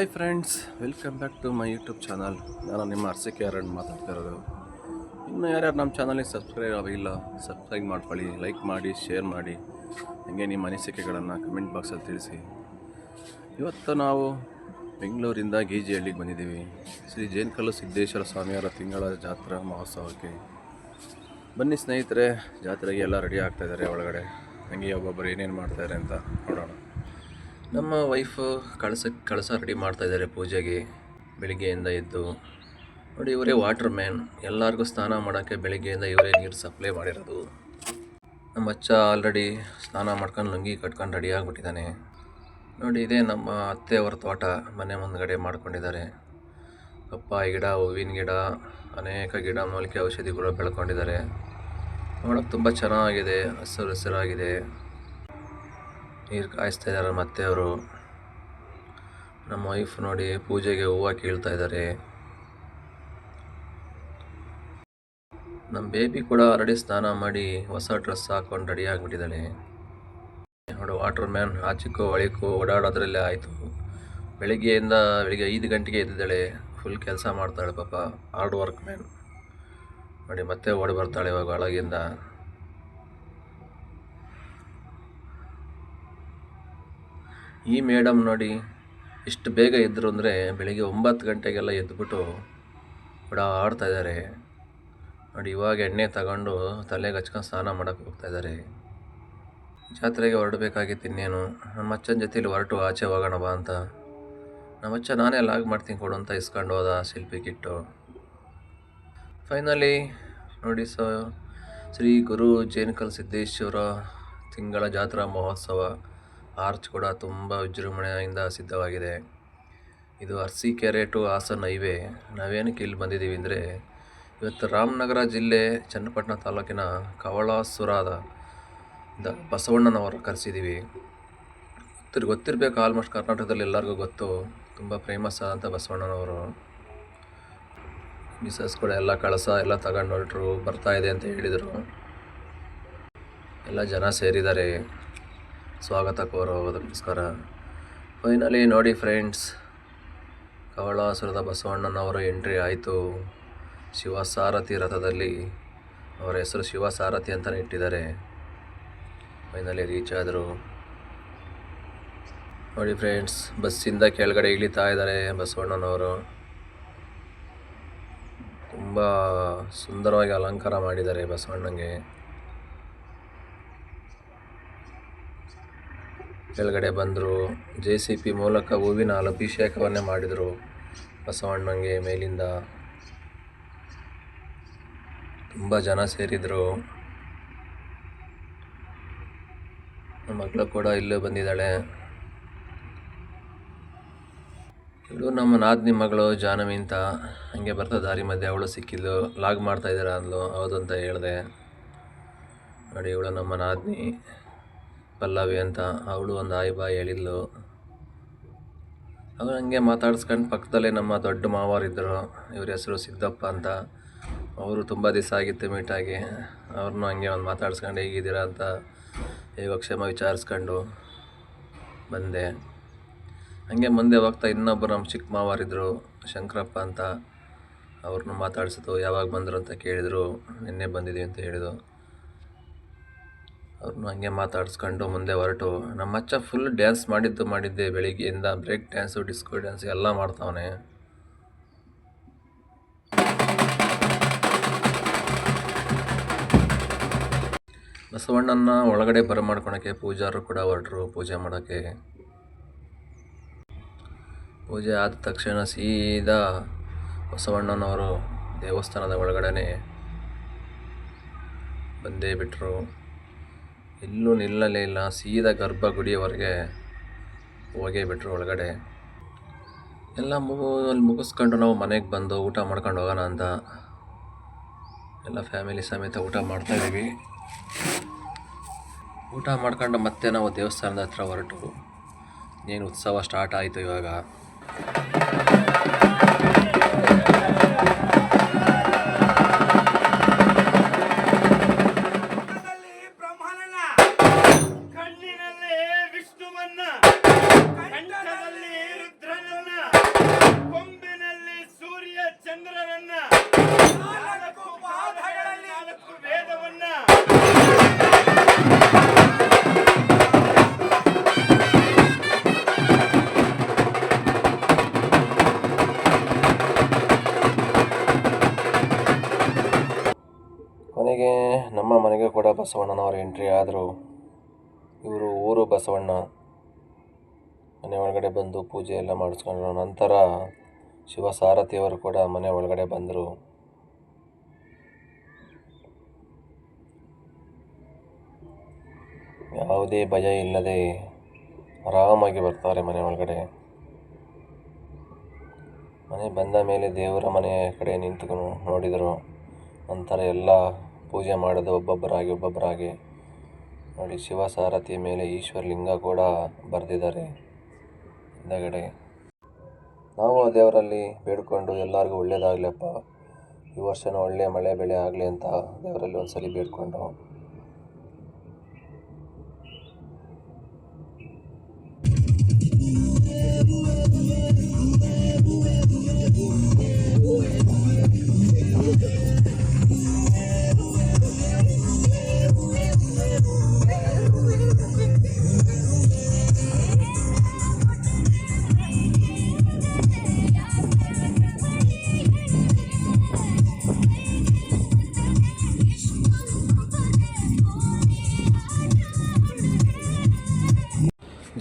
Hi friends, welcome back to my YouTube channel. ನಾನು ನಿಮ್ಮ ಅರ್ಸಿಕೆ ಅರಣ್ ಮಾತಾಡ್ತಾ ಇರೋದು. ಇನ್ನು ಯಾರ್ಯಾರು ನಮ್ಮ ಚಾನಲಿಗೆ ಸಬ್ಸ್ಕ್ರೈಬ್ ಆಗಿಲ್ಲ ಸಬ್ಸ್ಕ್ರೈಬ್ ಮಾಡ್ಕೊಳ್ಳಿ, ಲೈಕ್ ಮಾಡಿ, ಶೇರ್ ಮಾಡಿ. ಹಾಗೆ ನಿಮ್ಮ ಅನಿಸಿಕೆಗಳನ್ನು ಕಮೆಂಟ್ ಬಾಕ್ಸಲ್ಲಿ ತಿಳಿಸಿ. ಇವತ್ತು ನಾವು ಬೆಂಗಳೂರಿಂದ ಗೀಜಿಹಳ್ಳಿಗೆ ಬಂದಿದ್ದೀವಿ. ಶ್ರೀ ಜೇನ್ಕಲ್ಲು ಸಿದ್ದೇಶ್ವರ ಸ್ವಾಮಿಯವರ ತಿಂಗಳ ಜಾತ್ರಾ ಮಹೋತ್ಸವಕ್ಕೆ. ಬನ್ನಿ ಸ್ನೇಹಿತರೆ, ಜಾತ್ರೆಗೆ ಎಲ್ಲ ರೆಡಿ ಆಗ್ತಾಯಿದ್ದಾರೆ ಒಳಗಡೆ. ಹಂಗೆ ಒಬ್ಬೊಬ್ಬರು ಏನೇನು ಮಾಡ್ತಾರೆ ಅಂತ ನೋಡೋಣ. ನಮ್ಮ ವೈಫ್ ಕಳಸ ಕಳಸ ರೆಡಿ ಮಾಡ್ತಾ ಇದ್ದಾರೆ ಪೂಜೆಗೆ. ಬೆಳಿಗ್ಗೆಯಿಂದ ಎದ್ದು. ನೋಡಿ, ಇವರೇ ವಾಟರ್ ಮ್ಯಾನ್ ಎಲ್ಲರಿಗೂ ಸ್ನಾನ ಮಾಡೋಕ್ಕೆ ಬೆಳಿಗ್ಗೆಯಿಂದ ಇವರೇ ನೀರು ಸಪ್ಲೈ ಮಾಡಿರೋದು. ನಮ್ಮ ಅಚ್ಚ ಆಲ್ರೆಡಿ ಸ್ನಾನ ಮಾಡ್ಕೊಂಡು ಲುಂಗಿ ಕಟ್ಕೊಂಡು ರೆಡಿ ಆಗಿಬಿಟ್ಟಿದ್ದಾನೆ. ನೋಡಿ, ಇದೇ ನಮ್ಮ ಅತ್ತೆಯವರ ತೋಟ. ಮನೆ ಮುಂದ್ಗಡೆ ಮಾಡ್ಕೊಂಡಿದ್ದಾರೆ. ಕಪ್ಪ, ಗಿಡ, ಹೂವಿನ ಗಿಡ, ಅನೇಕ ಗಿಡ ಮೂಲಿಕೆ ಔಷಧಿಗಳು ಬೆಳ್ಕೊಂಡಿದ್ದಾರೆ. ನೋಡೋಕ್ಕೆ ತುಂಬ ಚೆನ್ನಾಗಿದೆ. ಹಸಿರು ಹಸಿರಾಗಿದೆ. ನೀರು ಕಾಯಿಸ್ತಾ ಇದ್ದಾರೆ ಮತ್ತೆ ಅವರು. ನಮ್ಮ ವೈಫ್ ನೋಡಿ ಪೂಜೆಗೆ ಹೂವು ಕೀಳ್ತಾ ಇದ್ದಾರೆ. ನಮ್ಮ ಬೇಬಿ ಕೂಡ ಆಲ್ರೆಡಿ ಸ್ನಾನ ಮಾಡಿ ಹೊಸ ಡ್ರೆಸ್ ಹಾಕೊಂಡು ರೆಡಿ ಆಗಿಬಿಟ್ಟಿದ್ದಾಳೆ ನೋಡು ವಾಟರ್ ಮ್ಯಾನ್ ಆಚಿಕ್ಕು ಒಳಿಕು ಓಡಾಡೋದ್ರಲ್ಲೇ ಆಯಿತು. ಬೆಳಿಗ್ಗೆಯಿಂದ ಬೆಳಿಗ್ಗೆ ಐದು ಗಂಟೆಗೆ ಎದ್ದಿದ್ದಾಳೆ. ಫುಲ್ ಕೆಲಸ ಮಾಡ್ತಾಳೆ ಪಾಪ ಹಾರ್ಡ್ ವರ್ಕ್ ಮ್ಯಾನ್ ನೋಡಿ, ಮತ್ತೆ ಓಡಿ ಬರ್ತಾಳೆ ಇವಾಗ ಒಳಗಿಂದ ಈ ಮೇಡಮ್ ನೋಡಿ, ಇಷ್ಟು ಬೇಗ ಇದ್ದರು ಅಂದರೆ ಬೆಳಿಗ್ಗೆ ಒಂಬತ್ತು ಗಂಟೆಗೆಲ್ಲ ಎದ್ದುಬಿಟ್ಟು ಆಡ್ತಾ ಇದ್ದಾರೆ. ನೋಡಿ, ಇವಾಗ ಎಣ್ಣೆ ತಗೊಂಡು ತಲೆಗೆ ಹಚ್ಕೊಂಡು ಸ್ನಾನ ಮಾಡೋಕ್ಕೆ ಹೋಗ್ತಾ ಇದ್ದಾರೆ. ಜಾತ್ರೆಗೆ ಹೊರಡಬೇಕಾಗಿತ್ತು ಇನ್ನೇನು ನಮ್ಮ ಅಚ್ಚನ ಜೊತೆಲಿ ಹೊರಟು, ಆಚೆ ಹೋಗೋಣ ಬಾ ಅಂತ. ನಮ್ಮ ಅಚ್ಚ ನಾನೇ ಲಾಗ್ ಮಾಡ್ತೀನಿ ಕೊಡು ಅಂತ ಇಸ್ಕೊಂಡು ಹೋದ ಶಿಲ್ಪಿ ಕಿಟ್ಟು. ಫೈನಲಿ, ನೋಡಿ ಸ ಶ್ರೀ ಗುರು ಜೇನಕಲ್ ಸಿದ್ದೇಶ್ವರ ತಿಂಗಳ ಜಾತ್ರಾ ಮಹೋತ್ಸವ. ಆರ್ಚ್ ಕೂಡ ತುಂಬ ವಿಜೃಂಭಣೆಯಿಂದ ಸಿದ್ಧವಾಗಿದೆ. ಇದು ಅರಸೀಕೆರೆ ಟು ಹಾಸನ್ ಹೈವೇ. ನಾವೇನಕ್ಕೆ ಇಲ್ಲಿ ಬಂದಿದ್ದೀವಿ ಅಂದರೆ, ಇವತ್ತು ರಾಮನಗರ ಜಿಲ್ಲೆ ಚನ್ನಪಟ್ಟಣ ತಾಲೂಕಿನ ಕವಳಾಸುರದ ದ ಬಸವಣ್ಣನವರು ಕರೆಸಿದ್ದೀವಿ. ಗೊತ್ತಿರ್ ಗೊತ್ತಿರಬೇಕು, ಆಲ್ಮೋಸ್ಟ್ ಕರ್ನಾಟಕದಲ್ಲಿ ಎಲ್ಲರಿಗೂ ಗೊತ್ತು. ತುಂಬ ಫೇಮಸ್ ಆದಂಥ ಬಸವಣ್ಣನವರು. ಮಿಸಸ್ ಕೂಡ ಎಲ್ಲ ಕಳಸ, ಎಲ್ಲ ತಗೊಂಡು ಹೊರಟ್ರು ಬರ್ತಾಯಿದೆ ಅಂತ ಹೇಳಿದರು. ಎಲ್ಲ ಜನ ಸೇರಿದ್ದಾರೆ. ಸ್ವಾಗತ ಕೋರೋದಕ್ಕೋಸ್ಕರ ಫೈನಲಿ ನೋಡಿ ಫ್ರೆಂಡ್ಸ್ ಕವಳಾಸುರದ ಬಸವಣ್ಣನವರ ಎಂಟ್ರಿ ಆಯಿತು. ಶಿವಸಾರಥಿ ರಥದಲ್ಲಿ ಅವರ ಹೆಸರು ಶಿವಸಾರಥಿ ಅಂತಲೇ ಇಟ್ಟಿದ್ದಾರೆ. ಫೈನಲಿ ರೀಚ್ ಆದರು. ನೋಡಿ ಫ್ರೆಂಡ್ಸ್ ಬಸ್ಸಿಂದ ಕೆಳಗಡೆ ಇಳಿತಾ ಇದ್ದಾರೆ ಬಸವಣ್ಣನವರು. ತುಂಬ ಸುಂದರವಾಗಿ ಅಲಂಕಾರ ಮಾಡಿದ್ದಾರೆ ಬಸವಣ್ಣಂಗೆ. ಕೆಳಗಡೆ ಬಂದರು. ಜೆ ಸಿ ಪಿ ಮೂಲಕ ಹೂವಿನ ಅಭಿಷೇಕವನ್ನೇ ಮಾಡಿದರು ಬಸವಣ್ಣಂಗೆ ಮೇಲಿಂದ. ತುಂಬ ಜನ ಸೇರಿದರು. ನಮ್ಮ ಮಗಳು ಕೂಡ ಇಲ್ಲೇ ಬಂದಿದ್ದಾಳೆ. ಇವಳು ನಮ್ಮ ನಾದಿನಿ ಮಗಳು ಜಾನವಿ ಅಂತ ಹಂಗೆ ಬರ್ತಾ ದಾರಿ ಮಧ್ಯೆ ಅವಳು ಸಿಕ್ಕಿದ್ಲು. ಲಾಗ್ ಮಾಡ್ತಾ ಅಂದ್ಲು ಹೌದು ಅಂತ ಹೇಳಿದೆ. ನೋಡಿ ಇವಳು ನಮ್ಮ ನಾದಿನಿ. ಪಲ್ಲವಿ ಅಂತ ಅವಳು ಒಂದು ಆಯ್ ಬಾಯ್ ಹೇಳಿದ್ಲು. ಅವಳು ಹಂಗೆ ಮಾತಾಡ್ಸ್ಕೊಂಡು ಪಕ್ಕದಲ್ಲೇ ನಮ್ಮ ದೊಡ್ಡ ಮಾವಾರಿದ್ದರು ಇವ್ರ ಹೆಸರು ಸಿದ್ದಪ್ಪ ಅಂತ. ಅವರು ತುಂಬ ದಿವಸ ಆಗಿತ್ತು ಮೀಟಾಗಿ ಅವ್ರನ್ನೂ ಹಂಗೆ ಒಂದು ಮಾತಾಡ್ಸ್ಕೊಂಡು ಹೇಗಿದ್ದೀರಾ ಅಂತ ಯೋಗಕ್ಷೇಮ ವಿಚಾರಿಸ್ಕೊಂಡು ಬಂದೆ. ಹಂಗೆ ಮುಂದೆ ಹೋಗ್ತಾ ಇನ್ನೊಬ್ಬರು ನಮ್ಮ ಚಿಕ್ಕ ಮಾವಾರಿದ್ದರು ಶಂಕರಪ್ಪ ಅಂತ. ಅವ್ರನ್ನೂ ಮಾತಾಡಿಸಿದ್ದು ಯಾವಾಗ ಬಂದರು ಅಂತ ಕೇಳಿದರು. ನಿನ್ನೆ ಬಂದಿದ್ದೀವಿ ಅಂತ ಹೇಳಿದ್ರು. ಅವ್ರನ್ನ ಹಂಗೆ ಮಾತಾಡಿಸ್ಕೊಂಡು ಮುಂದೆ ಹೊರಟು. ನಮ್ಮ ಅಚ್ಚ ಫುಲ್ ಡ್ಯಾನ್ಸ್ ಮಾಡಿದ್ದು ಮಾಡಿದ್ದೆ ಬೆಳಿಗ್ಗೆಯಿಂದ. ಬ್ರೇಕ್ ಡ್ಯಾನ್ಸು ಡಿಸ್ಕೋ ಡ್ಯಾನ್ಸ್ ಎಲ್ಲ ಮಾಡ್ತಾವನೆ. ಬಸವಣ್ಣನ ಒಳಗಡೆ ಬರಮಾಡ್ಕೊಳಕ್ಕೆ ಪೂಜಾರು ಕೂಡ ಹೊರಟರು ಪೂಜೆ ಮಾಡೋಕ್ಕೆ. ಪೂಜೆ ಆದ ತಕ್ಷಣ ಸೀದಾ ಬಸವಣ್ಣನವರು ದೇವಸ್ಥಾನದ ಒಳಗಡೆ ಬಂದೇ ಬಿಟ್ಟರು ಎಲ್ಲೂ ನಿಲ್ಲಲೇ ಇಲ್ಲ. ಸೀದಾ ಗರ್ಭಗುಡಿಯವರೆಗೆ ಹೋಗೇ ಬಿಟ್ಟರು ಒಳಗಡೆ. ಎಲ್ಲ ಮುಗು, ಅಲ್ಲಿ ಮುಗಿಸ್ಕೊಂಡು ನಾವು ಮನೆಗೆ ಬಂದು ಊಟ ಮಾಡ್ಕೊಂಡು ಹೋಗೋಣ ಅಂತ. ಎಲ್ಲ ಫ್ಯಾಮಿಲಿ ಸಮೇತ ಊಟ ಮಾಡ್ತಾಯಿದ್ದೀವಿ ಊಟ ಮಾಡ್ಕೊಂಡು ಮತ್ತೆ ನಾವು ದೇವಸ್ಥಾನದ ಹತ್ರ ಹೊರಟು. ಏನು ಉತ್ಸವ ಸ್ಟಾರ್ಟ್ ಆಯಿತು ಇವಾಗ. ಬಸವಣ್ಣನವರ ಎಂಟ್ರಿ ಆದರು ಇವರು ಊರು ಬಸವಣ್ಣ, ಮನೆ ಒಳಗಡೆ ಬಂದು ಪೂಜೆ ಎಲ್ಲ ಮಾಡಿಸ್ಕೊಂಡ್ರು. ನಂತರ ಶಿವಸಾರಥಿಯವರು ಕೂಡ ಮನೆ ಒಳಗಡೆ ಬಂದರು. ಯಾವುದೇ ಭಯ ಇಲ್ಲದೆ ಆರಾಮಾಗಿ ಬರ್ತಾರೆ ಮನೆ ಒಳಗಡೆ. ಮನೆ ಬಂದ ಮೇಲೆ ದೇವರ ಮನೆಯ ಕಡೆ ನಿಂತ್ಕೊಂಡು ನೋಡಿದರು. ನಂತರ ಎಲ್ಲ ಪೂಜೆ ಮಾಡೋದು ಒಬ್ಬೊಬ್ಬರಾಗಿ ಒಬ್ಬೊಬ್ಬರಾಗಿ ನೋಡಿ ಶಿವಸಾರಥಿ ಮೇಲೆ ಈಶ್ವರ ಲಿಂಗ ಕೂಡ ಬರೆದಿದ್ದಾರೆ. ಹಿಂದಗಡೆ ನಾವು ದೇವರಲ್ಲಿ ಬೇಡ್ಕೊಂಡು ಎಲ್ಲರಿಗೂ ಒಳ್ಳೇದಾಗಲಪ್ಪ ಈ ವರ್ಷನೂ ಒಳ್ಳೆಯ ಮಳೆ, ಬೆಳೆ ಆಗಲಿ ಅಂತ ದೇವರಲ್ಲಿ ಒಂದ್ಸಲಿ ಬೇಡ್ಕೊಂಡು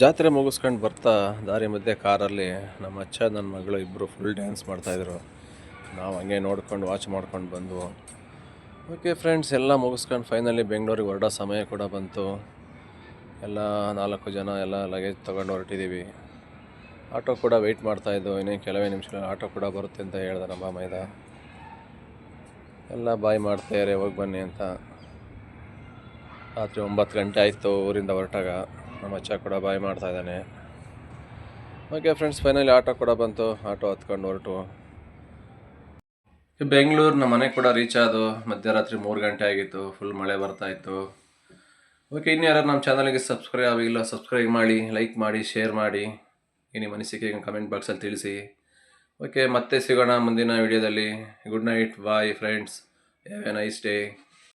ಜಾತ್ರೆ ಮುಗಿಸ್ಕೊಂಡು ಬರ್ತಾ ದಾರಿ ಮಧ್ಯೆ ಕಾರಲ್ಲಿ ನಮ್ಮ ಅಚ್ಚ ನನ್ನ ಮಗಳು ಇಬ್ಬರು ಫುಲ್ ಡ್ಯಾನ್ಸ್ ಮಾಡ್ತಾಯಿದ್ರು ನಾವು ಹಂಗೆ ನೋಡ್ಕೊಂಡು ವಾಚ್ ಮಾಡ್ಕೊಂಡು ಬಂದು ಓಕೆ ಫ್ರೆಂಡ್ಸ್ ಎಲ್ಲ ಮುಗಿಸ್ಕೊಂಡು ಫೈನಲಿ ಬೆಂಗಳೂರಿಗೆ ಹೊರಡೋ ಸಮಯ ಕೂಡ ಬಂತು. ಎಲ್ಲ ನಾಲ್ಕು ಜನ ಎಲ್ಲ ಲಗೇಜ್ ತೊಗೊಂಡು ಹೊರಟಿದ್ದೀವಿ ಆಟೋ ಕೂಡ ವೆಯ್ಟ್ ಮಾಡ್ತಾಯಿದ್ದು ಇನ್ನೇನು ಕೆಲವೇ ನಿಮಿಷಗಳಲ್ಲಿ ಆಟೋ ಕೂಡ ಬರುತ್ತೆ ಅಂತ ಹೇಳ್ದೆ ನಮ್ಮ ಮೈದ. ಎಲ್ಲ ಬಾಯ್ ಮಾಡ್ತಾಯಿದ್ದಾರೆ ಹೋಗಿ ಬನ್ನಿ ಅಂತ. ರಾತ್ರಿ ಒಂಬತ್ತು ಗಂಟೆ ಆಯಿತು ಊರಿಂದ ಹೊರಟಾಗ. ನಮ್ಮ ಅಚ್ಚ ಕೂಡ ಬಾಯ್ ಮಾಡ್ತಾ ಇದ್ದಾನೆ. ಓಕೆ ಫ್ರೆಂಡ್ಸ್ ಫೈನಲಿ ಆಟೋ ಕೂಡ ಬಂತು. ಆಟೋ ಹತ್ಕೊಂಡು ಹೊರಟು. ಬೆಂಗಳೂರು ನಮ್ಮ ಮನೆ ಕೂಡ ರೀಚ್ ಆದು ಮಧ್ಯರಾತ್ರಿ ಮೂರು ಗಂಟೆ ಆಗಿತ್ತು. ಫುಲ್ ಮಳೆ ಬರ್ತಾ ಇತ್ತು. ಓಕೆ ಇನ್ನು ಯಾರು ನಮ್ಮ ಚಾನಲ್ಗೆ ಸಬ್ಸ್ಕ್ರೈಬ್ ಆಗಿಲ್ಲ ಸಬ್ಸ್ಕ್ರೈಬ್ ಮಾಡಿ ಲೈಕ್ ಮಾಡಿ ಶೇರ್ ಮಾಡಿ. ಏನು ಮನಸ್ಸಿಗೆ ಕಮೆಂಟ್ ಬಾಕ್ಸಲ್ಲಿ ತಿಳಿಸಿ. ಓಕೆ ಮತ್ತೆ ಸಿಗೋಣ ಮುಂದಿನ ವಿಡಿಯೋದಲ್ಲಿ good night bye friends have a nice day